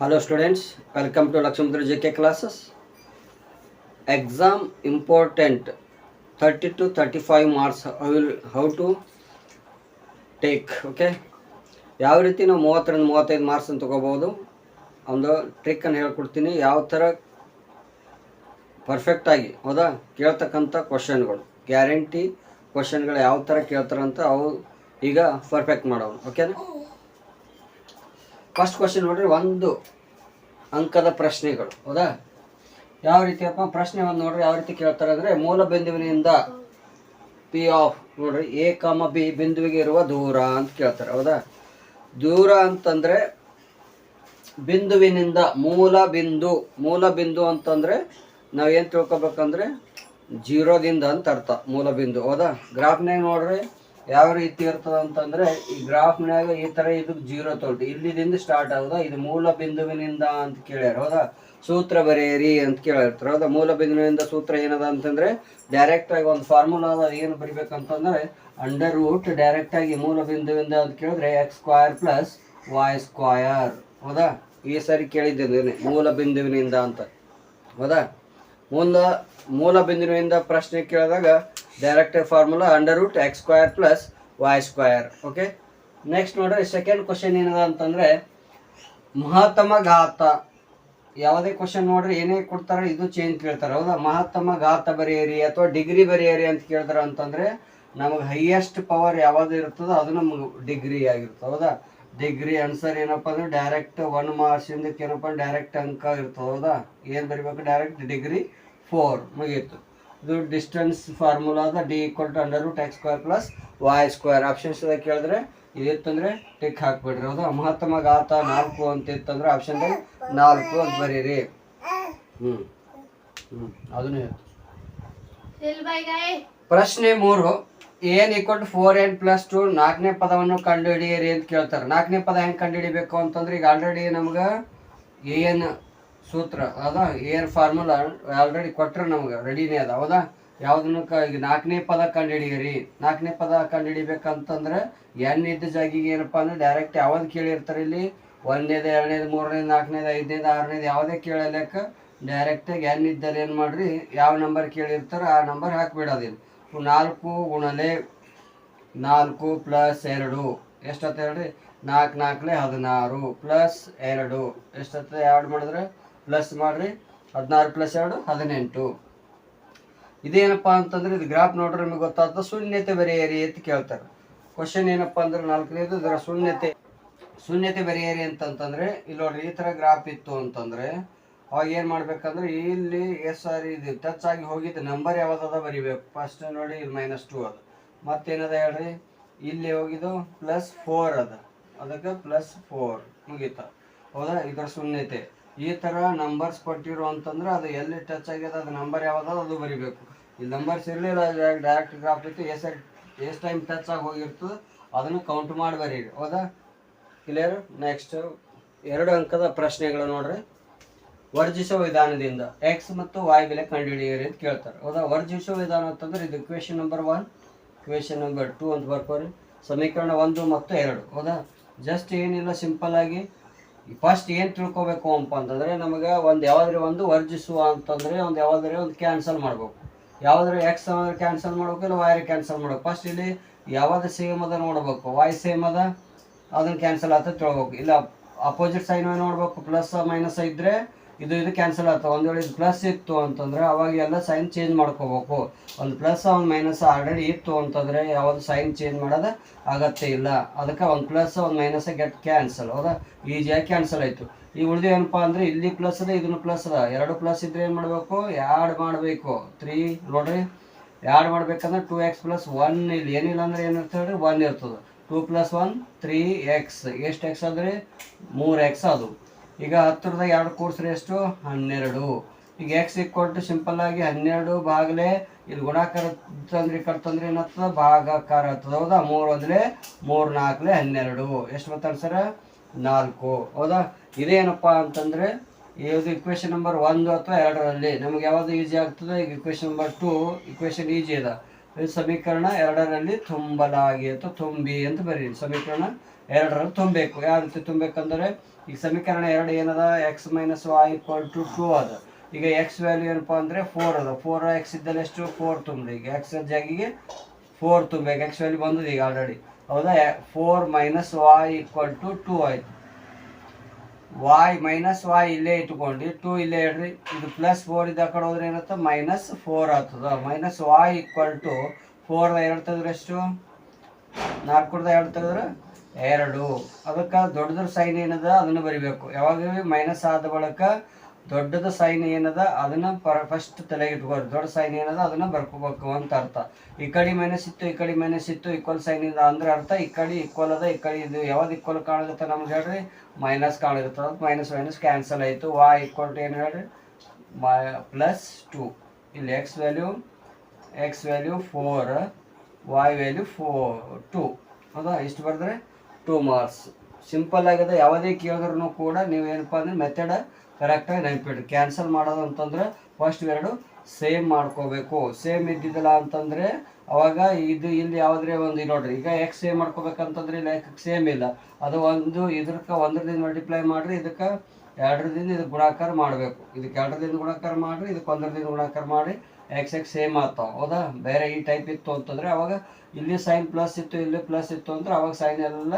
Hello to Lakshmipura J K classes exam important thirty 30 thirty 35 marks I will how to take okay ಯಾವ ರೀತಿ ನಾವು ಮೂವತ್ತರಿಂದ ಮೂವತ್ತೈದು ಮಾರ್ಕ್ಸನ್ನು ತೊಗೋಬೋದು ಒಂದು ಟ್ರಿಕ್ಕನ್ನು ಹೇಳ್ಕೊಡ್ತೀನಿ. ಯಾವ ಥರ ಪರ್ಫೆಕ್ಟಾಗಿ ಹೌದಾ? ಕೇಳ್ತಕ್ಕಂಥ ಕ್ವಶನ್ಗಳು ಗ್ಯಾರಂಟಿ ಕ್ವಶನ್ಗಳು ಯಾವ ಥರ ಕೇಳ್ತಾರಂತ ಅವು ಈಗ ಪರ್ಫೆಕ್ಟ್ ಮಾಡೋದು ಓಕೆನಾ ಫಸ್ಟ್ ಕ್ವಶನ್ ನೋಡ್ರಿ, ಒಂದು ಅಂಕದ ಪ್ರಶ್ನೆಗಳು. ಹೌದಾ? ಯಾವ ರೀತಿಯಪ್ಪ ಪ್ರಶ್ನೆ ಒಂದು ನೋಡ್ರಿ, ಯಾವ ರೀತಿ ಕೇಳ್ತಾರೆ ಅಂದರೆ, ಮೂಲ ಬಿಂದುವಿನಿಂದ ಪಿ ಆಫ್ ನೋಡ್ರಿ ಎ ಕಾಮ ಬಿ ಬಿಂದುವಿಗೆ ಇರುವ ದೂರ ಅಂತ ಕೇಳ್ತಾರೆ. ಹೌದಾ? ದೂರ ಅಂತಂದ್ರೆ ಬಿಂದುವಿನಿಂದ ಮೂಲ ಬಿಂದು ಮೂಲ ಬಿಂದು ಅಂತಂದ್ರೆ ನಾವೇನು ತಿಳ್ಕೊಬೇಕಂದ್ರೆ, ಜೀರೋದಿಂದ ಅಂತ ಅರ್ಥ, ಮೂಲ ಬಿಂದು. ಹೌದಾ? ಗ್ರಾಫ್ನಾಗ ನೋಡ್ರಿ. ಯಾವ ರೀತಿ ಇರ್ತದ ಅಂತಂದ್ರೆ ಈ ಗ್ರಾಫ್ನಾಗ ಈ ತರ ಇದು ಜೀರೋ ತೊಟ್ಟು ಇಲ್ಲಿದಿಂದ ಸ್ಟಾರ್ಟ್ ಆಗುದ? ಇದು ಮೂಲ ಬಿಂದುವಿನಿಂದ ಅಂತ ಕೇಳ್ಯಾರ, ಹೌದಾ? ಸೂತ್ರ ಬರೆಯಿರಿ ಅಂತ ಕೇಳಿರ್ತಾರೆ ಹೌದಾ? ಮೂಲ ಬಿಂದುವಿನಿಂದ ಸೂತ್ರ ಏನದ ಅಂತಂದ್ರೆ ಡೈರೆಕ್ಟ್ ಆಗಿ ಒಂದು ಫಾರ್ಮುಲಾ ಅದ, ಏನು ಬರಿಬೇಕಂತಂದ್ರೆ ಅಂಡರ್ ರೂಟ್ ಡೈರೆಕ್ಟ್ ಆಗಿ ಮೂಲ ಬಿಂದುವಿಂದ ಅಂತ ಕೇಳಿದ್ರೆ X square plus Y square ಹೌದಾ? ಈ ಸರಿ ಕೇಳಿದ್ದೇನೆ ಮೂಲ ಬಿಂದುವಿನಿಂದ ಅಂತ, ಹೌದಾ? ಮೂಲ ಮೂಲ ಬಿಂದುವಿನಿಂದ ಪ್ರಶ್ನೆ ಕೇಳಿದಾಗ direct formula under root X square plus Y square okay next ನೋಡ್ರಿ ಸೆಕೆಂಡ್ ಕ್ವಶನ್ ಏನದ ಅಂತಂದರೆ, ಮಹತ್ತಮ ಘಾತ. ಯಾವುದೇ ಕ್ವಶನ್ ನೋಡ್ರಿ, ಏನೇ ಕೊಡ್ತಾರೆ ಇದು ಚೇಂಜ್ ಕೇಳ್ತಾರೆ, ಹೌದಾ? ಮಹತ್ತಮ ಘಾತ ಬರೆಯಿರಿ ಅಥವಾ ಡಿಗ್ರಿ ಬರೆಯಿರಿ ಅಂತ ಕೇಳ್ತಾರೆ ಅಂತಂದರೆ, ನಮಗೆ ಹೈಯೆಸ್ಟ್ ಪವರ್ ಯಾವುದು ಇರ್ತದೋ ಅದು ನಮಗೆ ಡಿಗ್ರಿ ಆಗಿರ್ತದೆ, ಹೌದಾ? ಡಿಗ್ರಿ ಆನ್ಸರ್ ಏನಪ್ಪ ಅಂದ್ರೆ ಡೈರೆಕ್ಟ್ ಒನ್ ಮಾರ್ಕ್ಸ್ ಇಂದಕ್ಕೆ ಏನಪ್ಪ ಡೈರೆಕ್ಟ್ ಅಂಕ ಇರ್ತದೆ, ಹೌದಾ? ಏನು ಬರಿಬೇಕು? ಡೈರೆಕ್ಟ್ ಡಿಗ್ರಿ ಫೋರ್ ಮುಗೀತು. ಇದು distance ಫಾರ್ಮುಲಾದ D equal to under root X square plus Y square options ಕೇಳಿದ್ರೆ ಇದಿತ್ತಂದ್ರೆ ಟಿಕ್ ಹಾಕ್ಬಿಡ್ರಿ. ಹೌದಾ? ಮಹತ್ತಮ ಘಾತ ನಾಲ್ಕು ಅಂತ ಇತ್ತಂದ್ರೆ ಆಪ್ಷನ್ದಾಗ ನಾಲ್ಕು ಅಂತ ಬರೀರಿ. ಹ್ಞೂ ಹ್ಞೂ ಅದನ್ನು ಪ್ರಶ್ನೆ ಮೂರು. N equal to four N plus two ನಾಲ್ಕನೇ ಪದವನ್ನು ಕಂಡುಹಿಡಿಯಿರಿ ಅಂತ ಕೇಳ್ತಾರೆ. ನಾಲ್ಕನೇ ಪದ ಹೆಂಗೆ ಕಂಡುಹಿಡಿಬೇಕು ಅಂತಂದ್ರೆ ಈಗ ಆಲ್ರೆಡಿ ನಮ್ಗೆ ಏನ್ ಸೂತ್ರ. ಅದ, ಏರ್ ಫಾರ್ಮುಲಾ ಆಲ್ರೆಡಿ ಕೊಟ್ಟರೆ ನಮ್ಗೆ ರೆಡಿನೇ ಅದ. ಹೌದಾ? ಯಾವ್ದನ್ನು ಈಗ ನಾಲ್ಕನೇ ಪದ ಕಂಡುಹಿಡಿಯಿರಿ. ನಾಲ್ಕನೇ ಪದ ಕಂಡುಹಿಡಿಬೇಕಂತಂದ್ರೆ, ಎನ್ ಇದ್ದ ಜಾಗಿಗೆ ಏನಪ್ಪಾ ಅಂದ್ರೆ ಡೈರೆಕ್ಟ್ ಯಾವ್ದು ಕೇಳಿರ್ತಾರೆ ಇಲ್ಲಿ? ಒಂದನೇದು, ಎರಡನೇದು, ಮೂರನೇದು, ನಾಲ್ಕನೇದು, ಐದನೇದು, ಆರನೇದು, ಯಾವುದೇ ಡೈರೆಕ್ಟ್ ಡೈರೆಕ್ಟಾಗಿ ಎನ್ ಇದ್ದಲ್ಲಿ ಏನು ಮಾಡ್ರಿ? ಯಾವ ನಂಬರ್ ಕೇಳಿರ್ತಾರೋ ಆ ನಂಬರ್ ಹಾಕಿಬಿಡೋದಿಲ್ಲ ನಾಲ್ಕು ಗುಣಲೆ ನಾಲ್ಕು ಪ್ಲಸ್ ಎರಡು. ಎಷ್ಟತ್ತೆ ಹೇಳ್ರಿ ನಾಲ್ಕು ನಾಲ್ಕಲೆ ಹದಿನಾರು ಪ್ಲಸ್ ಎರಡು. ಎಷ್ಟತ್ತೆ ಎರಡು ಮಾಡಿದ್ರೆ? ಪ್ಲಸ್ ಮಾಡ್ರಿ. ಹದಿನಾರು ಪ್ಲಸ್ ಎರಡು, ಹದಿನೆಂಟು. ಇದೇನಪ್ಪ ಅಂತಂದ್ರೆ ಇದು ಗ್ರಾಫ್ ನೋಡ್ರಿ ನಿಮಗೆ ಗೊತ್ತಾಗ್ತದೆ, ಶೂನ್ಯತೆ ಬೆರೆಯರಿ ಅಂತ ಕೇಳ್ತಾರೆ. ಕ್ವಶನ್ ಏನಪ್ಪ ಅಂದ್ರೆ ನಾಲ್ಕನೇದು, ಇದರ ಶೂನ್ಯತೆ. ಶೂನ್ಯತೆ ಬರೆಯರಿ ಅಂತಂತಂದ್ರೆ, ಇಲ್ಲಿ ನೋಡ್ರಿ ಈ ತರ ಗ್ರಾಫ್ ಇತ್ತು ಅಂತಂದ್ರೆ, ಅವಾಗ ಏನು ಮಾಡ್ಬೇಕಂದ್ರೆ, ಇಲ್ಲಿ ಎಸ್ ಆರ್ ಇದು ಟಚ್ ಆಗಿ ಹೋಗಿದ್ದು ನಂಬರ್ ಯಾವ್ದದ ಬರಿಬೇಕು. ಫಸ್ಟ್ ನೋಡಿ ಇಲ್ಲಿ ಮೈನಸ್ ಟೂ ಅದು. ಮತ್ತೇನದ ಹೇಳ್ರಿ? ಇಲ್ಲಿ ಹೋಗಿದ್ದು ಪ್ಲಸ್ ಫೋರ್ ಅದ. ಅದಕ್ಕೆ ಪ್ಲಸ್ ಫೋರ್ ಮುಗೀತ. ಹೌದಾ? ಇದರ ಶೂನ್ಯತೆ. ಈ ತರ ನಂಬರ್ಸ್ ಕೊಟ್ಟಿರೋ ಅಂತಂದ್ರೆ ಅದು ಎಲ್ಲಿ ಟಚ್ ಆಗ್ಯದ ಅದು ನಂಬರ್ ಯಾವ್ದದ ಅದು ಬರಿಬೇಕು. ಈ ನಂಬರ್ಸ್ ಇರಲಿಲ್ಲ ಡೈರೆಕ್ಟ್ ಗ್ರಾಫ್ ಇತ್ತು, ಎಸ್ ಎಷ್ಟು ಟೈಮ್ ಟಚ್ ಆಗಿ ಹೋಗಿರ್ತದೆ, ಅದನ್ನು ಕೌಂಟ್ ಮಾಡಿ ಬರೀರಿ. ಹೌದಾ? ಕ್ಲಿಯರ್ ನೆಕ್ಸ್ಟ್ ಎರಡು ಅಂಕದ ಪ್ರಶ್ನೆಗಳು ನೋಡ್ರಿ. ವರ್ಜಿಸುವ ವಿಧಾನದಿಂದ ಎಕ್ಸ್ ಮತ್ತು ವೈ ಬೆಲೆ ಕಂಡುಹಿಡಿಯಿರಿ ಅಂತ ಕೇಳ್ತಾರೆ. ಹೌದಾ? ವರ್ಜಿಸುವ ವಿಧಾನ ಅಂತಂದ್ರೆ ಇದು equation number one equation number two ಅಂತ ಬರ್ಕೋರಿ. ಸಮೀಕರಣ ಒಂದು ಮತ್ತು ಎರಡು. ಹೌದಾ? ಜಸ್ಟ್ ಏನಿಲ್ಲ ಸಿಂಪಲ್ ಆಗಿ ಫಸ್ಟ್ ಏನು ತಿಳ್ಕೊಬೇಕು ಅಂತಂದರೆ ನಮಗೆ ಒಂದು ಯಾವ್ದಾರ ಒಂದು ವರ್ಜಿಸುವ ಅಂತಂದ್ರೆ ಒಂದು ಯಾವ್ದ್ರೆ ಒಂದು ಕ್ಯಾನ್ಸಲ್ ಮಾಡ್ಬೇಕು. ಯಾವ್ದಾರ ಎಕ್ಸ್ ಅಂದ್ರೆ ಕ್ಯಾನ್ಸಲ್ ಮಾಡ್ಬೇಕು ಇಲ್ಲ ವೈರ್ ಕ್ಯಾನ್ಸಲ್ ಮಾಡ್ಬೇಕು. ಫಸ್ಟ್ ಇಲ್ಲಿ ಯಾವ್ದು ಸೇಮ್ ಅದ ನೋಡ್ಬೇಕು. ವಾಯ್ ಸೇಮ್ ಅದ, ಅದನ್ನ ಕ್ಯಾನ್ಸಲ್ ಆತ ತಿಳ್ಬೇಕು. ಇಲ್ಲ ಅಪೋಸಿಟ್ ಸೈನ್ ನೋಡ್ಬೇಕು ಪ್ಲಸ್ ಮೈನಸ್ ಇದ್ರೆ ಇದು ಇದು ಕ್ಯಾನ್ಸಲ್ ಆಗ್ತದೆ ಒಂದು ವೇಳೆ ಇದು ಪ್ಲಸ್ ಇತ್ತು ಅಂತಂದರೆ ಅವಾಗ ಎಲ್ಲ ಸೈನ್ ಚೇಂಜ್ ಮಾಡ್ಕೋಬೇಕು. ಒಂದು ಪ್ಲಸ್ ಒಂದು ಮೈನಸ್ ಆಲ್ರೆಡಿ ಇತ್ತು ಅಂತಂದರೆ ಯಾವುದು ಸೈನ್ ಚೇಂಜ್ ಮಾಡೋದು ಅಗತ್ಯ ಇಲ್ಲ. ಅದಕ್ಕೆ ಒಂದು ಪ್ಲಸ್ ಒಂದು ಮೈನಸ್ ಗೆಟ್ ಕ್ಯಾನ್ಸಲ್ ಹೌದಾ? ಈಜಿಯಾಗಿ ಕ್ಯಾನ್ಸಲ್ ಆಯಿತು. ಈ ಉಳಿದು ಏನಪ್ಪ ಅಂದರೆ ಇಲ್ಲಿ ಪ್ಲಸ್ ಅದ, ಇದನ್ನು ಪ್ಲಸ್ ಅದ. ಎರಡು ಪ್ಲಸ್ ಇದ್ರೆ ಏನು ಮಾಡಬೇಕು? ಯಾಡ್ ಮಾಡಬೇಕು. ತ್ರೀ ನೋಡ್ರಿ. ಯಾಡ್ ಮಾಡ್ಬೇಕಂದ್ರೆ ಟೂ ಎಕ್ಸ್ ಪ್ಲಸ್ ಒನ್ ಇಲ್ಲಿ. ಏನಿಲ್ಲ ಅಂದ್ರೆ ಏನಿರ್ತದೆ ಹೇಳ್ರಿ? ಒನ್ ಇರ್ತದೆ. Two plus one three X ಎಷ್ಟು ಎಕ್ಸ್ ಅಂದ್ರೆ ಮೂರು ಎಕ್ಸ್ ಅದು. ಈಗ ಹತ್ತರದಾಗ ಎರಡು ಕೂಡಿಸ್ರೆ ಎಷ್ಟು? ಹನ್ನೆರಡು. ಈಗ ಎಕ್ಸ್ ಇಕ್ವಲ್ ಟು ಸಿಂಪಲ್ ಆಗಿ ಹನ್ನೆರಡು ಬಾಗಲೇ ಇಲ್ಲಿ ಗುಣಾಕಾರ ತಂದ್ರಿ, ಕರ್ತಂದ್ರೆ ಏನಾಗ್ತದ? ಭಾಗಾಕಾರ ಆಗ್ತದೆ. ಹೌದಾ? ಮೂರು ಅಂದರೆ ಮೂರು ನಾಲ್ಕಲೆ ಹನ್ನೆರಡು. ಎಷ್ಟು ಬರ್ತಾರೆ ಸರ ನಾಲ್ಕು. ಹೌದಾ? ಇದೇನಪ್ಪ ಅಂತಂದರೆ ಇದು ಇಕ್ವೇಶನ್ ನಂಬರ್ ಒಂದು ಅಥವಾ ಎರಡರಲ್ಲಿ? ನಮ್ಗೆ ಯಾವುದು ಈಸಿ ಆಗ್ತದೆ? ಈಗ equation number two equation easy ಅದ. ಸಮೀಕರಣ ಎರಡರಲ್ಲಿ ತುಂಬಲಾಗಿ ಅಥವಾ ತುಂಬಿ ಅಂತ ಬರೀರಿ. ಸಮೀಕರಣ ಎರಡರಲ್ಲಿ ತುಂಬಬೇಕು ಯಾವ ರೀತಿ ತುಂಬಬೇಕಂದ್ರೆ ಈಗ ಸಮೀಕರಣ ಎರಡು ಏನದ? X minus Y equal to two ಅದ. ಈಗ ಎಕ್ಸ್ ವ್ಯಾಲ್ಯೂ ಏನಪ್ಪ ಅಂದರೆ ಫೋರ್ ಅದ. ಫೋರ್ ಎಕ್ಸ್ ಇದ್ದಲ್ಲಿ ಎಷ್ಟು? ಫೋರ್ ತುಂಬ ಈಗ ಎಕ್ಸ್ ಜಾಗಿಗೆ ಫೋರ್ ತುಂಬಬೇಕು ಎಕ್ಸ್ ವ್ಯಾಲ್ಯೂ ಬಂದದ ಈಗ ಆಲ್ರೆಡಿ ಹೌದಾ? Four minus Y equal to two ಆಯ್ತು. ವಾಯ್ ಮೈನಸ್ ವಾಯ್ ಇಲ್ಲೇ ಇಟ್ಕೊಂಡು ಟೂ ಇಲ್ಲೇ ಹೇಳ್ರಿ. ಇದು ಪ್ಲಸ್ ಫೋರ್ ಇದು ಕಡೆ ಹೋದ್ರೆ ಏನತ್ತ? ಮೈನಸ್ ಫೋರ್ ಆಗ್ತದ. ಮೈನಸ್ ವಾಯ್ ಈಕ್ವಲ್ ಟು ಫೋರ್ದ ಎರಡು ತೆಗೆದ್ರೆ ಎಷ್ಟು? ನಾಲ್ಕು ಎರಡು ತೆಗೆದ್ರೆ ಎರಡು. ಅದಕ್ಕೆ ದೊಡ್ಡದ್ರ ಸೈನ್ ಏನದ? ಅದನ್ನು ಬರಿಬೇಕು. ಯಾವಾಗ ಮೈನಸ್ ಆದ ಬಳಿಕ ದೊಡ್ಡದ ಸೈನ್ ಏನದ? ಅದನ್ನ ಫಸ್ಟ್ ತಲೆಗೆ ಇಟ್ಕೋರಿ ದೊಡ್ಡ ಸೈನ್ ಏನದ? ಅದನ್ನ ಬರ್ಕೋಬೇಕು ಅಂತ ಅರ್ಥ. ಈ ಕಡೆ ಮೈನಸ್ ಇತ್ತು, ಈ ಕಡೆ ಮೈನಸ್ ಇತ್ತು ಈಕ್ವಲ್ ಸೈನ್ ಇದೆ ಅಂದ್ರೆ ಅರ್ಥ. ಈ ಕಡೆ ಈಕ್ವಲ್ ಅದ, ಈ ಕಡೆ ಇದು. ಯಾವ್ದು ಈಕ್ವಲ್ ಕಾಣುತ್ತೆ ನಮ್ಗೆ ಹೇಳ್ರಿ? ಮೈನಸ್ ಕಾಣಿರುತ್ತೆ ಮೈನಸ್ ಮೈನಸ್ ಕ್ಯಾನ್ಸಲ್ ಆಯಿತು. ವಾ ಈಕ್ವಲ್ ಟು ಏನು ಹೇಳ್ರಿ? ಪ್ಲಸ್ ಟು ಇಲ್ಲಿ X value X value four Y value four two ಹೌದಾ ಇಷ್ಟು ಬರೆದ್ರೆ? Two marks. ಸಿಂಪಲ್ ಆಗಿದೆ ಯಾವುದೇ ಕೇಳಿದ್ರು ಕೂಡ ನೀವು ಏನಪ್ಪ ಅಂದ್ರೆ ಮೆಥಡ ಕರೆಕ್ಟಾಗಿ ನೆನಪಿಡ್ರಿ. ಕ್ಯಾನ್ಸಲ್ ಮಾಡೋದು ಅಂತಂದ್ರೆ ಫಸ್ಟ್ ಎರಡು ಸೇಮ್ ಮಾಡ್ಕೋಬೇಕು. ಸೇಮ್ ಇದ್ದಿದ್ದಿಲ್ಲ ಅಂತಂದರೆ ಅವಾಗ ಇದು ಇಲ್ಲಿ ಯಾವುದೇ ಒಂದು ನೋಡ್ರಿ, ಈಗ ಎಕ್ಸ್ ಸೇಮ್ ಮಾಡ್ಕೋಬೇಕಂತಂದ್ರೆ ಇಲ್ಲಿ ಸೇಮ್ ಇಲ್ಲ. ಅದು ಒಂದು ಇದ್ರಕ್ಕೆ ಒಂದರದಿಂದ ಮಲ್ಟಿಪ್ಲೈ ಮಾಡಿರಿ, ಇದಕ್ಕೆ ಎರಡರದಿಂದ ಇದಕ್ಕೆ ಗುಣಾಕಾರ ಮಾಡಬೇಕು. ಇದಕ್ಕೆ ಎರಡರದಿಂದ ಗುಣಾಕಾರ ಮಾಡಿರಿ, ಇದಕ್ಕೆ ಒಂದರದಿಂದ ಗುಣಾಕಾರ ಮಾಡಿ ಎಕ್ಸ್ ಎಕ್ಸ್ ಸೇಮ್ ಆಗ್ತಾವೆ. ಹೌದಾ? ಬೇರೆ ಈ ಟೈಪ್ ಇತ್ತು ಅಂತಂದ್ರೆ ಅವಾಗ ಇಲ್ಲಿ ಸೈನ್ ಪ್ಲಸ್ ಇತ್ತು, ಇಲ್ಲಿ ಪ್ಲಸ್ ಇತ್ತು ಅಂದ್ರೆ ಅವಾಗ ಸೈನ್ ಎಲ್ಲ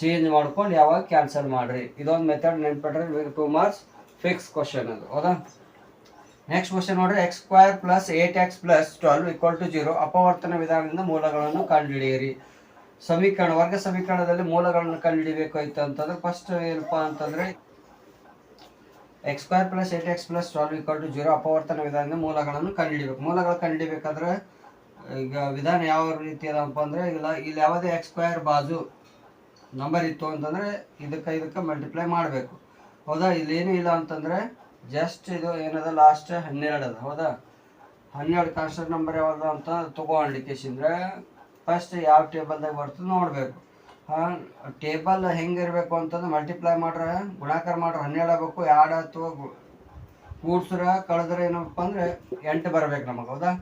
ಚೇಂಜ್ ಮಾಡ್ಕೊಂಡು ಯಾವಾಗ ಕ್ಯಾನ್ಸಲ್ ಮಾಡ್ರಿ. ಇದೊಂದು ಮೆಥಡ್ ನೆನ್ಪಿಟ್ರೆ ಟೂ ಮಾರ್ಕ್ಸ್ ಫಿಕ್ಸ್ ಕ್ವಶನ್ ಅದು. ಹೌದಾ? ನೆಕ್ಸ್ಟ್ ಕ್ವಶನ್ ನೋಡ್ರಿ. X square plus eight X plus twelve equal to zero ಅಪವರ್ತನ ವಿಧಾನದಿಂದ ಮೂಲಗಳನ್ನು ಕಂಡುಹಿಡಿಯಿರಿ. ಸಮೀಕರಣ ವರ್ಗ ಸಮೀಕರಣದಲ್ಲಿ ಮೂಲಗಳನ್ನು ಕಂಡುಹಿಡಿಬೇಕಾಯ್ತು ಅಂತಂದ್ರೆ ಫಸ್ಟ್ ಏನಪ್ಪಾ ಅಂತಂದ್ರೆ X square plus eight X plus twelve equal to zero ಅಪವರ್ತನ ವಿಧಾನದಿಂದ ಮೂಲಗಳನ್ನು ಕಂಡುಹಿಡಿಬೇಕು. ಮೂಲಗಳು ಕಂಡುಹಿಡಿಬೇಕಾದ್ರೆ ಈಗ ವಿಧಾನ ಯಾವ ರೀತಿ ಅದಪ್ಪ ಅಂದರೆ, ಇಲ್ಲ, ಇಲ್ಲಿ ಯಾವುದೇ ಎಕ್ಸ್ಪೈರ್ ಬಾಜು ನಂಬರ್ ಇತ್ತು ಅಂತಂದ್ರೆ ಇದಕ್ಕೆ ಇದಕ್ಕೆ ಮಲ್ಟಿಪ್ಲೈ ಮಾಡಬೇಕು. ಹೌದಾ? ಇಲ್ಲೇನೂ ಇಲ್ಲ ಅಂತಂದರೆ ಜಸ್ಟ್ ಇದು ಏನದ? ಲಾಸ್ಟ್ ಹನ್ನೆರಡು ಅದ. ಹೌದಾ? ಹನ್ನೆರಡು ಕಾನ್ಸ್ಟೆಂಟ್ ನಂಬರ್ ಯಾವ್ದು ಅಂತ ತೊಗೊಳ್ಲಿಕ್ಕೆಸಿಂದ್ರೆ ಫಸ್ಟ್ ಯಾವ ಟೇಬಲ್ದಾಗ ಬರ್ತದೆ ನೋಡಬೇಕು. ಹಾಂ ಟೇಬಲ್ ಹೆಂಗಿರಬೇಕು ಅಂತಂದ್ರೆ ಮಲ್ಟಿಪ್ಲೈ ಮಾಡ್ರೆ, ಗುಣಾಕಾರ ಮಾಡ್ರೆ ಹನ್ನೆರಡು ಆಗಬೇಕು, ಎರಡು ಅಥವಾ ಕೂಡ್ಸ್ರ ಕಳೆದ್ರೆ ಏನಪ್ಪ ಅಂದರೆ ಎಂಟು ಬರಬೇಕು ನಮಗೆ. ಹೌದಾ?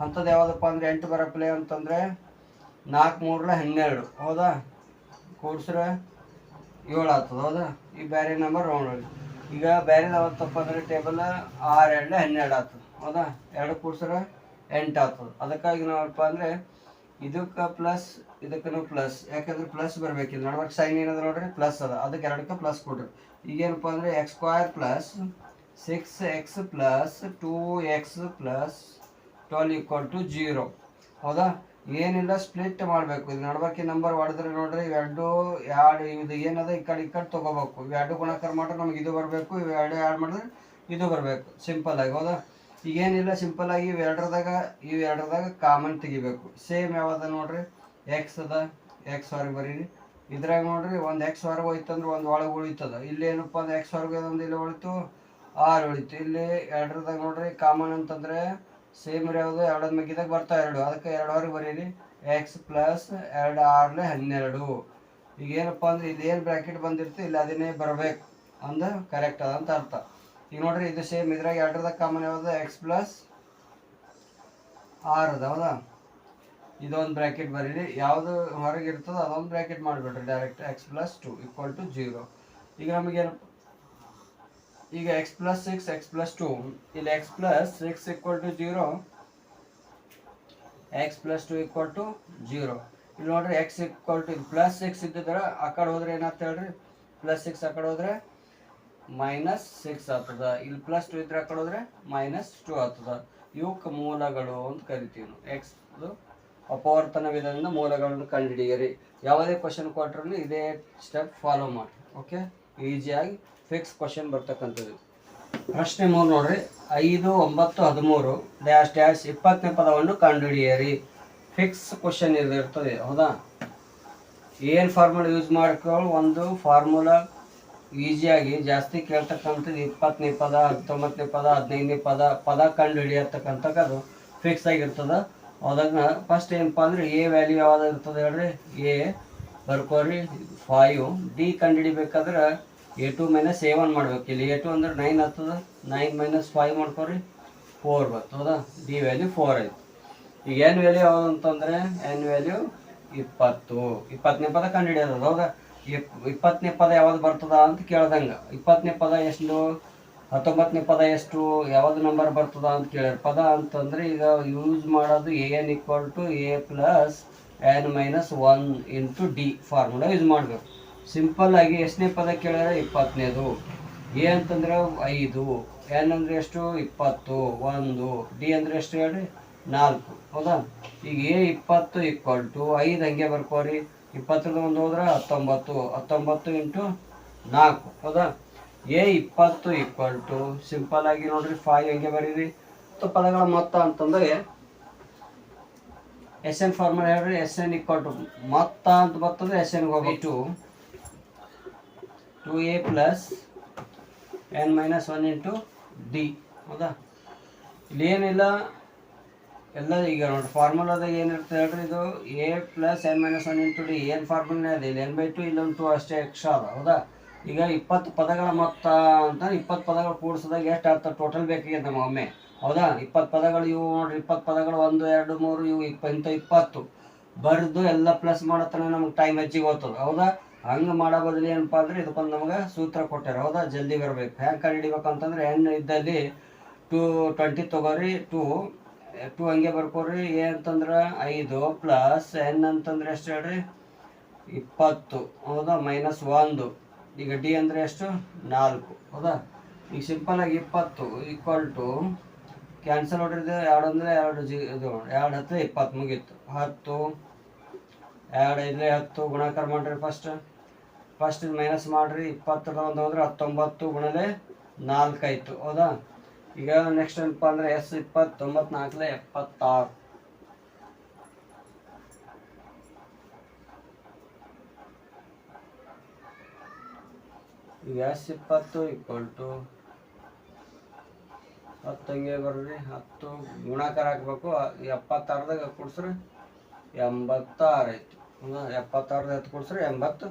ಅಂಥದ್ದು ಯಾವುದಪ್ಪ ಅಂದ್ರೆ ಎಂಟು ಬರಪ್ಲೆ ಅಂತಂದ್ರೆ ನಾಲ್ಕು ಮೂರಲ ಹನ್ನೆರಡು ಹೌದಾ? ಕೂಡ್ಸ್ರೆ ಏಳು ಆಗ್ತದೆ, ಹೌದಾ? ಈ ಬೇರೆ ನಂಬರ್ ರೌಂಡ್ ಈಗ ಬೇರೆ ಯಾವತ್ತಪ್ಪ ಅಂದ್ರೆ ಟೇಬಲ್ ಆರು ಎರಡು ಹನ್ನೆರಡು ಆಗ್ತದೆ, ಹೌದಾ? ಎರಡು ಕೂಡ್ಸ್ರೆ ಎಂಟು ಆಗ್ತದೆ. ಅದಕ್ಕಾಗಿ ನಾವಪ್ಪ ಅಂದ್ರೆ ಇದಕ್ಕೆ ಪ್ಲಸ್ ಇದಕ್ಕೂ ಪ್ಲಸ್ ಯಾಕಂದ್ರೆ ಪ್ಲಸ್ ಬರಬೇಕು. ನಡ್ಬಾರ್ ನಡ್ವರ್ಕ್ ಸೈನ್ ಏನದ ನೋಡ್ರಿ ಪ್ಲಸ್ ಅದ. ಅದಕ್ಕೆ ಎರಡಕ್ಕೆ ಪ್ಲಸ್ ಕೊಡ್ರಿ ಈಗೇನಪ್ಪ ಅಂದ್ರೆ X square plus six X plus two X plus twelve equal to zero ಹೌದಾ? ಏನಿಲ್ಲ ಸ್ಪ್ಲಿಟ್ ಮಾಡಬೇಕು. ಇದು ನಡ್ಬಾಕಿ ನಂಬರ್ ಹೊಡೆದ್ರೆ ನೋಡ್ರಿ ಇವೆರಡು ಎರಡು ಇದು ಏನದ? ಈ ಕಡೆ ಈ ಕಡೆ ತೊಗೋಬೇಕು. ಇವೆರಡು ಗುಣಾಕಾರ ಮಾಡ್ರೆ ನಮ್ಗೆ ಇದು ಬರಬೇಕು ಇವೆರಡು ಆ್ಯಡ್ ಮಾಡಿದ್ರೆ ಇದು ಬರಬೇಕು. ಸಿಂಪಲ್ ಆಗಿ, ಹೌದಾ? ಈಗೇನಿಲ್ಲ ಸಿಂಪಲ್ ಆಗಿ ಇವೆರಡರದಾಗ ಇವೆರಡರದಾಗ ಕಾಮನ್ ತೆಗಿಬೇಕು. ಸೇಮ್ ಯಾವ್ದ ನೋಡ್ರಿ? ಎಕ್ಸ್ ಅದ. ಎಕ್ಸ್ ಹೊರಗೆ ಬರೀರಿ. ಇದ್ರಾಗ ನೋಡ್ರಿ, ಒಂದು ಎಕ್ಸ್ ಹೊರಗೆ ಹೋಯ್ತಂದ್ರೆ ಒಂದು ಒಳಗೆ ಉಳಿತದ. ಇಲ್ಲಿ ಏನಪ್ಪ ಅಂದ್ರೆ ಎಕ್ಸ್ ಹೊರಗೆ ಒಂದು ಇಲ್ಲಿ ಉಳಿತು ಆರು ಉಳಿತು. ಇಲ್ಲಿ ಎರಡರದಾಗ ನೋಡ್ರಿ ಕಾಮನ್ ಅಂತಂದ್ರೆ ಸೇಮ್ ಯಾವುದು ಎರಡದ ಮಗ್ಗಿದಾಗ ಬರ್ತಾ ಎರಡು. ಅದಕ್ಕೆ ಎರಡು ಹೊರಗೆ ಬರೀರಿ. ಎಕ್ಸ್ ಪ್ಲಸ್ ಎರಡು ಆರ್ಲೆ ಹನ್ನೆರಡು. ಈಗ ಏನಪ್ಪ ಅಂದ್ರೆ ಏನು ಬ್ರ್ಯಾಕೆಟ್ ಬಂದಿರ್ತೀವಿ ಇಲ್ಲಿ ಅದನ್ನೇ ಬರಬೇಕು ಅಂದ ಕರೆಕ್ಟ್ ಅದ ಅಂತ ಅರ್ಥ. ಈಗ ನೋಡ್ರಿ, ಇದು ಸೇಮ್ ಇದ್ರಾಗ ಎರಡರದ ಕಾಮನ್ ಯಾವುದು? ಎಕ್ಸ್ ಪ್ಲಸ್ ಆರ್ ಅದ, ಹೌದಾ? ಇದೊಂದು ಬ್ರ್ಯಾಕೆಟ್ ಬರೀರಿ. ಯಾವುದು ಹೊರಗೆ ಅದೊಂದು bracket ಮಾಡಿಬಿಡ್ರಿ direct X plus two equal to zero ಈಗ ನಮಗೇನಪ್ಪ ಈಗ X plus six X plus two ಇಲ್ಲಿ X plus six equal to zero X plus two equal to zero ಇಲ್ಲಿ ನೋಡ್ರಿ X equal to plus six ಇದ್ದಿದ್ರೆ ಆ ಕಡೆ ಹೋದ್ರೆ ಏನಾಗ್ತದೆ ಹೇಳ್ರಿ? ಪ್ಲಸ್ ಸಿಕ್ಸ್ ಆ ಕಡೆ ಹೋದ್ರೆ ಮೈನಸ್ ಸಿಕ್ಸ್ ಆಗ್ತದ. ಇಲ್ಲಿ ಪ್ಲಸ್ ಟು ಇದ್ರೆ ಆ ಕಡೆ ಹೋದ್ರೆ ಮೈನಸ್ ಟು ಆಗ್ತದ. ಇವಕ್ಕೆ ಮೂಲಗಳು ಅಂತ ಕರಿತೀವಿ ನಾವು. ಎಕ್ಸ್ ಅಪವರ್ತನ ವಿಧದಿಂದ ಮೂಲಗಳನ್ನು ಕಂಡುಹಿಡಿಯಿರಿ. ಯಾವುದೇ ಕ್ವಶನ್ ಕೊಟ್ಟರು ಇದೇ ಸ್ಟೆಪ್ ಫಾಲೋ ಮಾಡಿ. ಓಕೆ ಈಸಿಯಾಗಿ ಫಿಕ್ಸ್ ಕ್ವಶನ್ ಬರ್ತಕ್ಕಂಥದ್ದು. ಪ್ರಶ್ನೆ ಮೂರು ನೋಡ್ರಿ. ಐದು, ಒಂಬತ್ತು, ಹದಿಮೂರು ಡ್ಯಾಶ್ ಡ್ಯಾಶ್ ಇಪ್ಪತ್ತನೇ ಪದವನ್ನು ಕಂಡುಹಿಡಿಯಿರಿ. ಫಿಕ್ಸ್ ಕ್ವಶನ್ ಇರ್ತದೆ, ಹೌದಾ? ಏನು ಫಾರ್ಮುಲಾ ಯೂಸ್ ಮಾಡ್ಕೊಳ್ಳಿ ಒಂದು ಫಾರ್ಮುಲಾ ಈಸಿಯಾಗಿ ಜಾಸ್ತಿ ಕೇಳ್ತಕ್ಕಂಥದ್ದು ಇಪ್ಪತ್ತನೇ ಪದ, ಹತ್ತೊಂಬತ್ತನೇ ಪದ, ಹದಿನೈದನೇ ಪದ ಪದ ಕಂಡು ಹಿಡಿಯತಕ್ಕಂಥದ್ದು ಫಿಕ್ಸ್ ಆಗಿರ್ತದೆ. ಅದಾಗ ಫಸ್ಟ್ ಏನಪ್ಪ ಅಂದ್ರೆ ಎ ವ್ಯಾಲ್ಯೂ ಯಾವಾಗ ಇರ್ತದೆ ಹೇಳ್ರಿ? ಎ ಬರ್ಕೋರಿ ಫೈವ್ ಡಿ ಕಂಡು ಹಿಡಿಬೇಕಾದ್ರೆ A two minus A one ಮಾಡ್ಬೇಕು. ಇಲ್ಲಿ ಎ ಟು ಅಂದ್ರೆ ನೈನ್ ಹತ್ತದ ನೈನ್ ಮೈನಸ್ ಫೈವ್ ಮಾಡ್ಕೊರಿ ಫೋರ್ ಬರ್ತದ? ಡಿ ವ್ಯಾಲ್ಯೂ ಫೋರ್ ಆಯ್ತು. ಈಗ ಎನ್ ವ್ಯಾಲ್ಯೂ ಯಾವ್ದು ಅಂತಂದ್ರೆ ಎನ್ ವ್ಯಾಲ್ಯೂ ಇಪ್ಪತ್ತು. ಇಪ್ಪತ್ತನೇ ಪದ ಕಂಡುಹಿಡಿಯೋದು ಹೌದಾ? ಇಪ್, ಇಪ್ಪತ್ತನೇ ಪದ ಯಾವ್ದು ಬರ್ತದ ಅಂತ ಕೇಳ್ದಂಗ. ಇಪ್ಪತ್ತನೇ ಪದ ಎಷ್ಟು? ಹತ್ತೊಂಬತ್ತನೇ ಪದ ಎಷ್ಟು? ಯಾವ್ದು ನಂಬರ್ ಬರ್ತದ ಅಂತ ಕೇಳ್ಯಾರ. ಪದ ಅಂತಂದ್ರೆ ಈಗ ಯೂಸ್ ಮಾಡೋದು A N equal to A plus N minus one into D formula use ಮಾಡಬೇಕು. ಸಿಂಪಲ್ ಆಗಿ ಎಷ್ಟನೇ ಪದ ಕೇಳಿದ್ರೆ ಇಪ್ಪತ್ತನೇದು. ಎ ಅಂತಂದ್ರೆ ಐದು, ಎನ್ ಅಂದ್ರೆ ಎಷ್ಟು? ಇಪ್ಪತ್ತು, ಒಂದು. ಡಿ ಅಂದ್ರೆ ಎಷ್ಟು ಹೇಳ್ರಿ? ನಾಲ್ಕು. ಹೌದಾ? ಈಗ ಎ ಇಪ್ಪತ್ತು ಈಕ್ವಲ್ ಟು ಐದು ಹಂಗೆ ಬರ್ಕೋರಿ. ಇಪ್ಪತ್ತರದ ಒಂದು ಹೋದ್ರೆ ಹತ್ತೊಂಬತ್ತು. ಹತ್ತೊಂಬತ್ತು ಇಂಟು ನಾಲ್ಕು. ಹೌದಾ? ಎ ಇಪ್ಪತ್ತು ಈಕ್ವಲ್ ಟು ಸಿಂಪಲ್ ಆಗಿ ನೋಡ್ರಿ ಫೈವ್ ಹಂಗೆ ಬರೀರಿ. ಹತ್ತು ಪದಗಳ ಮೊತ್ತ ಅಂತಂದ್ರೆ ಎಸ್ ಎನ್ ಫಾರ್ಮುಲಾ ಹೇಳ್ರಿ. ಎಸ್ ಎನ್ ಈಕ್ವಲ್ ಟು ಮೊತ್ತ ಅಂತ ಬರ್ತದೆ ಎಸ್ ಎನ್ಗೆ ಹೋಗಿ two two A plus N minus one into D ಹೌದಾ? ಇಲ್ಲಿ ಏನಿಲ್ಲ ಎಲ್ಲ ಈಗ ನೋಡಿ ಫಾರ್ಮುಲಾದಾಗ ಏನಿರುತ್ತೆ ಹೇಳ್ರಿ ಇದು? A plus N minus one into D ಏನು ಫಾರ್ಮುಲಾ ಇದೆ ಇಲ್ಲಿ ಎನ್ ಬೈ ಟು ಇಲ್ಲೊಂದು ಟು ಅಷ್ಟೇ ಎಕ್ಸ್ಟ್ರಾ ಅದ. ಹೌದಾ? ಈಗ ಇಪ್ಪತ್ತು ಪದಗಳ ಮೊತ್ತ ಅಂತ ಇಪ್ಪತ್ತು ಪದಗಳು ಕೂಡಿಸಿದಾಗ ಎಷ್ಟು ಆಗ್ತದೆ? ಟೋಟಲ್ ಬೇಕಾಗಿದೆ ನಮ್ಮ ಒಮ್ಮೆ. ಹೌದಾ? ಇಪ್ಪತ್ತು ಪದಗಳು ಇವು ನೋಡ್ರಿ, ಇಪ್ಪತ್ತು ಪದಗಳು ಒಂದು, ಎರಡು, ಮೂರು, ಇವು ಇಪ್ಪ, ಇಂಥ ಇಪ್ಪತ್ತು. ಬರೆದು ಎಲ್ಲ ಪ್ಲಸ್ ಮಾಡತ್ತಾನೆ ನಮ್ಗೆ ಟೈಮ್ ಹೆಚ್ಚಿಗೆ ಹೋಗ್ತದೆ. ಹೌದಾ? ಹಂಗೆ ಮಾಡೋ ಬದಲು ಏನಪ್ಪ ಅಂದ್ರೆ ಇದಕ್ಕೊಂದು ನಮ್ಗೆ ಸೂತ್ರ ಕೊಟ್ಟಾರ. ಹೌದಾ? ಜಲ್ದಿ ಬರಬೇಕು. ಹ್ಯಾಂಗೆ ಕಂಡುಹಿಡಿಬೇಕು ಅಂತಂದ್ರೆ ಹೆಣ್ಣು ಇದ್ದಲ್ಲಿ ಟೂ ಟ್ವೆಂಟಿ ತಗೋರಿ, ಟು ಟು ಹಂಗೆ ಬರ್ಕೋರಿ. ಎ ಅಂತಂದ್ರೆ ಐದು ಪ್ಲಸ್ ಎನ್ ಅಂತಂದ್ರೆ ಎಷ್ಟು ಹೇಳ್ರಿ? ಇಪ್ಪತ್ತು. ಹೌದಾ? ಮೈನಸ್ ಒಂದು. ಈಗ ಡಿ ಅಂದ್ರೆ ಎಷ್ಟು? ನಾಲ್ಕು. ಹೌದಾ? ಈಗ ಸಿಂಪಲ್ ಆಗಿ ಇಪ್ಪತ್ತು ಈಕ್ವಲ್ ಟು ಕ್ಯಾನ್ಸಲ್ ಹೊಡಿದ್ರೆ ಎರಡು ಅಂದರೆ ಎರಡು ಜಿ, ಇದು ಎರಡು ಹತ್ತು ಇಪ್ಪತ್ತು ಮುಗೀತು. ಹತ್ತು, ಎರಡು ಐದಲೇ ಹತ್ತು. ಗುಣಾಕಾರ ಮಾಡ್ರಿ ಫಸ್ಟ್ ಫಸ್ಟ್ ಮೈನಸ್ ಮಾಡ್ರಿ ಇಪ್ಪತ್ತರ ಒಂದು ಅಂದರೆ ಹತ್ತೊಂಬತ್ತು ಗುಣಲೆ ನಾಲ್ಕು ಆಯ್ತು, ಹೌದಾ? ಈಗ ನೆಕ್ಸ್ಟ್ ಏನಪ್ಪ ಅಂದ್ರೆ ಎಸ್ ಇಪ್ಪತ್ತೊಂಬತ್ತು ನಾಲ್ಕಲೆ ಎಪ್ಪತ್ತಾರು. ಈಗ ಎಸ್ ಇಪ್ಪತ್ತು ಈಕ್ವಲ್ ಟು ಹತ್ತು ಹಂಗೆ ಬರ್ರಿ ಹತ್ತು ಗುಣಾಕಾರ ಹಾಕ್ಬೇಕು, ಎಪ್ಪತ್ತಾರ್ದಾಗ ಕೊಡ್ಸ್ರಿ ಎಂಬತ್ತಾರು ಆಯ್ತು, ಹೌದಾ? ಎಪ್ಪತ್ತಾರದ ಹತ್ತು ಕೊಡ್ಸ್ರಿ ಎಂಬತ್ತು.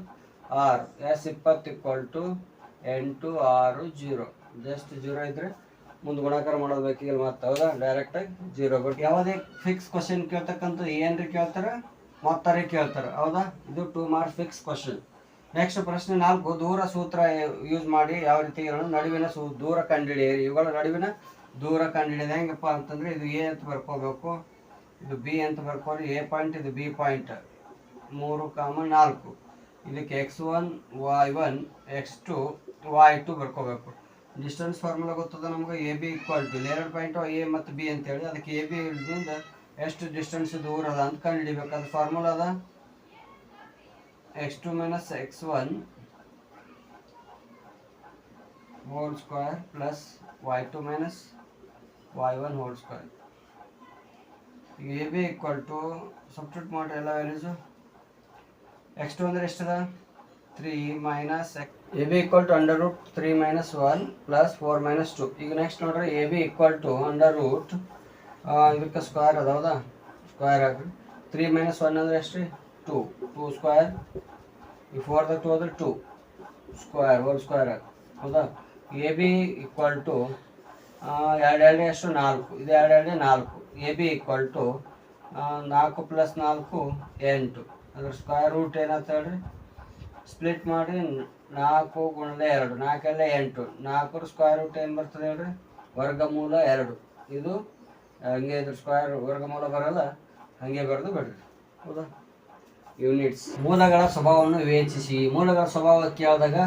ಆರು, ಎಸ್ ಇಪ್ಪತ್ತು ಇಕ್ವಲ್ ಟು ಎಂಟು ಆರು ಜೀರೋ. ಜಸ್ಟ್ ಜೀರೋ ಇದ್ರೆ ಮುಂದೆ ಗುಣಾಕಾರ ಮಾಡೋದು ಬೇಕಿಲ್ಲ ಮತ್ತೆ ಹೌದಾ? ಡೈರೆಕ್ಟಾಗಿ ಜೀರೋ ಬಟ್ ಯಾವುದೇ ಫಿಕ್ಸ್ ಕ್ವಶನ್ ಕೇಳ್ತಕ್ಕಂಥ ಏನ್ರಿ ಕೇಳ್ತಾರೆ? ಮೊತ್ತರೇ ಕೇಳ್ತಾರೆ. ಹೌದಾ? ಇದು two marks fix question next ಪ್ರಶ್ನೆ ನಾಲ್ಕು, ದೂರ ಸೂತ್ರ ಯೂಸ್ ಮಾಡಿ ಯಾವ ರೀತಿ ನಡುವಿನ ಸೂ, ದೂರ ಕಂಡುಹಿಡಿಯಿರಿ. ಇವುಗಳ ನಡುವಿನ ದೂರ ಕಂಡುಹಿಡಿಯೋದು ಹೆಂಗಪ್ಪ ಅಂತಂದ್ರೆ ಇದು ಎ ಅಂತ ಬರ್ಕೋಬೇಕು. ಇದು ಬಿ ಅಂತ ಬರ್ಕೋರಿ. ಎ ಪಾಯಿಂಟ್ ಇದು ಬಿ ಪಾಯಿಂಟ್ ಮೂರು ಕಾಮ ನಾಲ್ಕು. ಇದಕ್ಕೆ X one Y one X two Y two ಬರ್ಕೋಬೇಕು. Distance formula ಗೊತ್ತದ ನಮ್ಗೆ? ಎ ಬಿ ಈಕ್ವಲ್ ಟು ಎರಡು ಪಾಯಿಂಟ್ ಎ ಮತ್ತು ಬಿ ಅಂತೇಳಿ. ಅದಕ್ಕೆ ಎ ಬಿ ಇಂದ ಎಷ್ಟು ಡಿಸ್ಟೆನ್ಸ್ ದೂರ ಅದ ಅಂತ ಕಂಡುಹಿಡಿಬೇಕು. ಅದು ಫಾರ್ಮುಲಾ ಅದ? X two minus X one whole square plus Y two minus Y one whole square ಈಗ A B equal to substitute ಮಾಡಿರಿ ಎಲ್ಲ ವ್ಯಾಲ್ಯೂಸು ಎಕ್ಸ್ ಟು ಅಂದ್ರೆ ಎಷ್ಟದ? Three minus A B equal to under root three minus one plus four minus two ಈಗ next ನೋಡ್ರಿ A B equal to under root ಇದಕ್ಕೆ square ಅದ, ಹೌದಾ? Square ಹಾಕ್ರಿ three minus one ಅಂದ್ರೆ ಎಷ್ಟು ರೀ ಟು ಟೂ ಸ್ಕ್ವೇರ್ ಈ ಫೋರ್ದಾಗ ಟು ಅಂದ್ರೆ ಟು ಸ್ಕ್ವೇರ್ ಹೋಲ್ ಸ್ಕ್ವೇರ್ ಹೌದಾ? ಎ ಬಿ ಈಕ್ವಲ್ ಟು ಎರಡು ಎರಡು ಎಷ್ಟು ನಾಲ್ಕು. ಇದು ಎರಡು ಎರಡು ನಾಲ್ಕು. ಎ ಬಿ ಈಕ್ವಲ್ ಟು ನಾಲ್ಕು ಪ್ಲಸ್ ನಾಲ್ಕು, ಎಂಟು. ಅದ್ರ ಸ್ಕ್ವೇರ್ ರೂಟ್ ಏನಂತ ಹೇಳ್ರಿ? ಸ್ಪ್ಲಿಟ್ ಮಾಡಿ ನಾಲ್ಕು ಗುಣದ ಎರಡು, ನಾಲ್ಕೆಲ್ಲ ಎಂಟು. ನಾಲ್ಕರ ಸ್ಕ್ವೇರ್ ರೂಟ್ ಏನು ಬರ್ತದೆ ಹೇಳ್ರಿ? ವರ್ಗಮೂಲ ಎರಡು. ಇದು ಹಂಗೆ ಇದ್ರ ಸ್ಕ್ವೇರ್ ವರ್ಗಮೂಲ ಬರಲ್ಲ, ಹಂಗೆ ಬರೆದು ಬಿಡ್ರಿ. ಹೌದಾ? ಯೂನಿಟ್ಸ್ ಮೂಲಗಳ ಸ್ವಭಾವವನ್ನು ವಿವೇಚಿಸಿ. ಮೂಲಗಳ ಸ್ವಭಾವಕ್ಕೆ ಕೇಳಿದಾಗ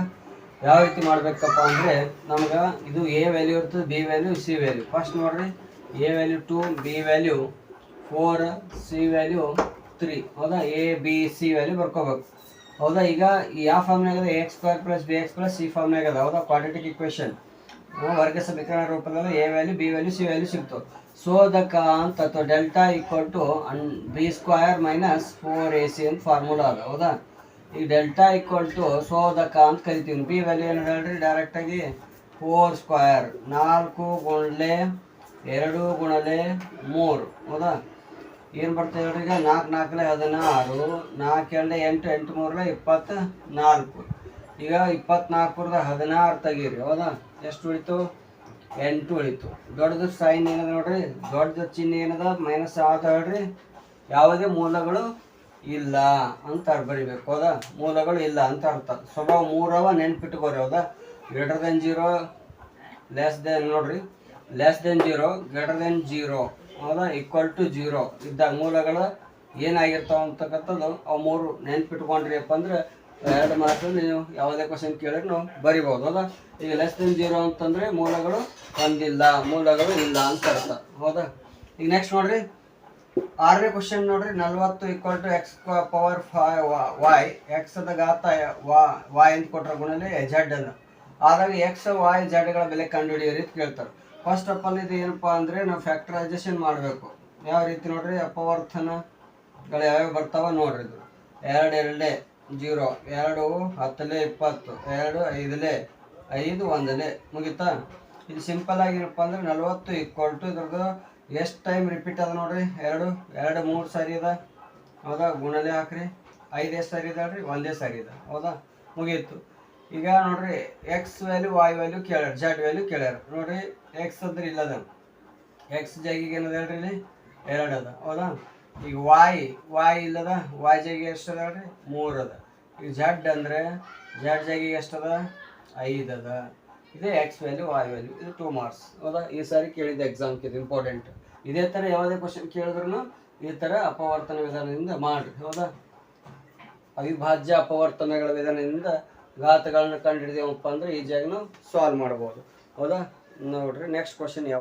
ಯಾವ ರೀತಿ ಮಾಡಬೇಕಪ್ಪ ಅಂದರೆ, ನಮ್ಗೆ ಇದು ಎ ವ್ಯಾಲ್ಯೂ ಇರ್ತದೆ B value C value first ನೋಡ್ರಿ. A value two B value four C value three ಹೌದಾ? ಎ ಬಿ ಸಿ ವ್ಯಾಲ್ಯೂ ಬರ್ಕೋಬೇಕು. ಹೌದಾ? ಈಗ ಯಾವ ಫಾರ್ಮ್ನಾಗ ಅದ X square plus B X plus C ಫಾರ್ಮ್ನಾಗ ಅದ ಹೌದಾ? ಕ್ವಾಡ್ರೆಟಿಕ್ ಇಕ್ವೇಶನ್ ವರ್ಗ ಸಮೀಕರಣ ರೂಪದಲ್ಲಿ A value B value C value ಸಿಗ್ತವೆ ಸೋದಕ ಅಂತ ಅಥವಾ delta equal to an B square minus four A C ಅಂತ ಫಾರ್ಮುಲಾ ಅದ. ಹೌದಾ? ಈ ಡೆಲ್ಟಾ ಈಕ್ವಲ್ ಟು ಸೋದಕ ಅಂತ ಕರಿತೀವಿ. ಬಿ ವ್ಯಾಲ್ಯೂ ಏನು ಹೇಳ್ರಿ? ಡೈರೆಕ್ಟಾಗಿ ಫೋರ್ ಸ್ಕ್ವಯರ್ ನಾಲ್ಕು ಗುಣಲೆ ಎರಡು ಗುಣಲೆ ಮೂರು. ಹೌದಾ? ಏನು ಬರ್ತದೆ ಹೇಳ್ರಿ ಈಗ? ನಾಲ್ಕು ನಾಲ್ಕಲೆ ಹದಿನಾರು ನಾಲ್ಕು ಎರಡು ಎಂಟು ಎಂಟು ಮೂರಲೆ ಇಪ್ಪತ್ತು ನಾಲ್ಕು ಈಗ ಇಪ್ಪತ್ನಾಲ್ಕರದ ಹದಿನಾರು ತೆಗೀರಿ, ಹೌದಾ? ಎಷ್ಟು ಉಳಿತು? ಎಂಟು ಉಳಿತು. ದೊಡ್ಡದು ಸೈನ್ ಏನದ ನೋಡ್ರಿ? ದೊಡ್ಡದು ಚಿಹ್ನೆ ಏನದ? ಮೈನಸ್ ಆತ ಹೇಳ್ರಿ? ಯಾವುದೇ ಮೂಲಗಳು ಇಲ್ಲ ಅಂತ ಬರಿಬೇಕು, ಹೌದಾ? ಮೂಲಗಳು ಇಲ್ಲ ಅಂತ ಅರ್ಥ. ಸ್ವಭಾವ ಮೂರವ ನೆನ್ಪಿಟ್ಕೋರಿ, ಹೌದಾ? Greater than zero less than ನೋಡ್ರಿ. Less than zero greater than zero ಹೌದಾ ಈಕ್ವಲ್ ಟು ಜೀರೋ ಇದ್ದ ಮೂಲಗಳು ಏನಾಗಿರ್ತಾವ ಅಂತಕ್ಕಂಥದ್ದು ಅವು ಮೂರು ನೆನ್ಪಿಟ್ಕೊಂಡ್ರಿಯಪ್ಪ ಅಂದ್ರೆ ಎರಡು ಮಾರ್ಕ್ಸಲ್ಲಿ ನೀವು ಯಾವುದೇ ಕ್ವಶನ್ ಕೇಳಿದ್ರು ಬರಿಬೋದು ಹೌದಾ ಈಗ ಲೆಸ್ ದೆನ್ ಜೀರೋ ಅಂತಂದ್ರೆ ಮೂಲಗಳು ಒಂದಿಲ್ಲ, ಮೂಲಗಳು ಇಲ್ಲ ಅಂತ ಅರ್ಥ. ಹೌದಾ? ಈಗ ನೆಕ್ಸ್ಟ್ ನೋಡ್ರಿ. ಆರನೇ ಕ್ವಶನ್ ನೋಡ್ರಿ. ನಲ್ವತ್ತು equal to X power five Y X ಅದ ಘಾತ ವಾ ವಾಯ್ ಅಂತ ಕೊಟ್ಟರೆ ಗುಣಲಿ ಜಡ್ ಅನ್ನ ಆದಾಗ ಎಕ್ಸ್ ವಾಯ್ ಜಡ್ಗಳ ಬೆಲೆ ಕಂಡುಹಿಡಿಯೋರಿ ಅಂತ ಕೇಳ್ತಾರೆ. ಫಸ್ಟ್ ಆಫ್ ಆಲ್ ಇದು ಏನಪ್ಪ ಅಂದ್ರೆ ನಾವು ಫ್ಯಾಕ್ಟರೈಸೇಷನ್ ಮಾಡಬೇಕು. ಯಾವ ರೀತಿ ನೋಡ್ರಿ? ಅಪವರ್ತನಗಳು ಯಾವ್ಯಾವ ಬರ್ತಾವ ನೋಡ್ರಿ ಇದು. ಎರಡು ಎರಡೇ, ಜೀರೋ. ಎರಡು ಹತ್ತಲೇ ಇಪ್ಪತ್ತು. ಎರಡು ಐದಲೇ, ಐದು ಒಂದಲೇ. ಮುಗಿತಾ? ಇದು ಸಿಂಪಲ್ ಆಗಿ ಏನಪ್ಪ ಅಂದ್ರೆ ನಲ್ವತ್ತು ಈಕ್ವಲ್ ಟು ಇದ್ರದ್ದು ಎಷ್ಟು ಟೈಮ್ ರಿಪೀಟ್ ಅದ ನೋಡ್ರಿ? ಎರಡು ಎರಡು ಮೂರು ಸಾರಿ ಅದ. ಹೌದಾ? ಗುಣಲೆ ಹಾಕ್ರಿ. ಐದೇ ಸಾರಿ ಇದಾಳ್ರಿ ಒಂದೇ ಸಾರಿ ಇದೆ ಹೌದಾ? ಮುಗೀತು. ಈಗ ನೋಡ್ರಿ ಎಕ್ಸ್ ವ್ಯಾಲ್ಯೂ ವಾಯ್ ವ್ಯಾಲ್ಯೂ ಕೇಳ್ಯಾರ ಜಡ್ ವ್ಯಾಲ್ಯೂ ಕೇಳ್ಯಾರ. ನೋಡ್ರಿ ಎಕ್ಸ್ ಅಂದ್ರೆ ಇಲ್ಲದ ಎಕ್ಸ್ ಜಾಗಿಗೆ ಏನದ ಹೇಳ್ರಿ ಇಲ್ಲಿ? ಎರಡು ಅದ ಹೌದಾ? ಈಗ ವಾಯ್ ವಾಯ್ ಇಲ್ಲದ ವಾಯ್ ಜಾಗಿಗೆ ಎಷ್ಟು ಅದ ಹೇಳ್ರಿ? ಮೂರು ಅದ ಈಗ ಜಡ್ ಅಂದ್ರೆ ಜಡ್ ಜಾಗಿಗೆ ಎಷ್ಟು ಅದ ಐದು ಅದ ಇದೆ ಎಕ್ಸ್ ವ್ಯಾಲ್ಯೂ ವಾಯ್ ವ್ಯಾಲ್ಯೂ ಇದು ಟೂ ಮಾರ್ಕ್ಸ್ ಹೌದಾ? ಈ ಸಾರಿ ಕೇಳಿದ ಎಕ್ಸಾಮ್ಗೆ ಇದು ಇಂಪಾರ್ಟೆಂಟ್ ಇದೇ ಥರ ಯಾವುದೇ ಕ್ವಶನ್ ಕೇಳಿದ್ರು ಈ ಥರ ಅಪವರ್ತನ ವಿಧಾನದಿಂದ ಮಾಡಿರಿ, ಹೌದಾ? ಅವಿಭಾಜ್ಯ ಅಪವರ್ತನಗಳ ವಿಧಾನದಿಂದ ಘಾತಗಳನ್ನ ಕಂಡುಹಿಡಿದೇವಪ್ಪ ಅಂದ್ರೆ ಈಜಿಯಾಗಿ ನಾವು ಸಾಲ್ವ್ ಮಾಡ್ಬೋದು. ಹೌದಾ? ನೋಡ್ರಿ ನೆಕ್ಸ್ಟ್ ಕ್ವಶನ್ ಯಾವ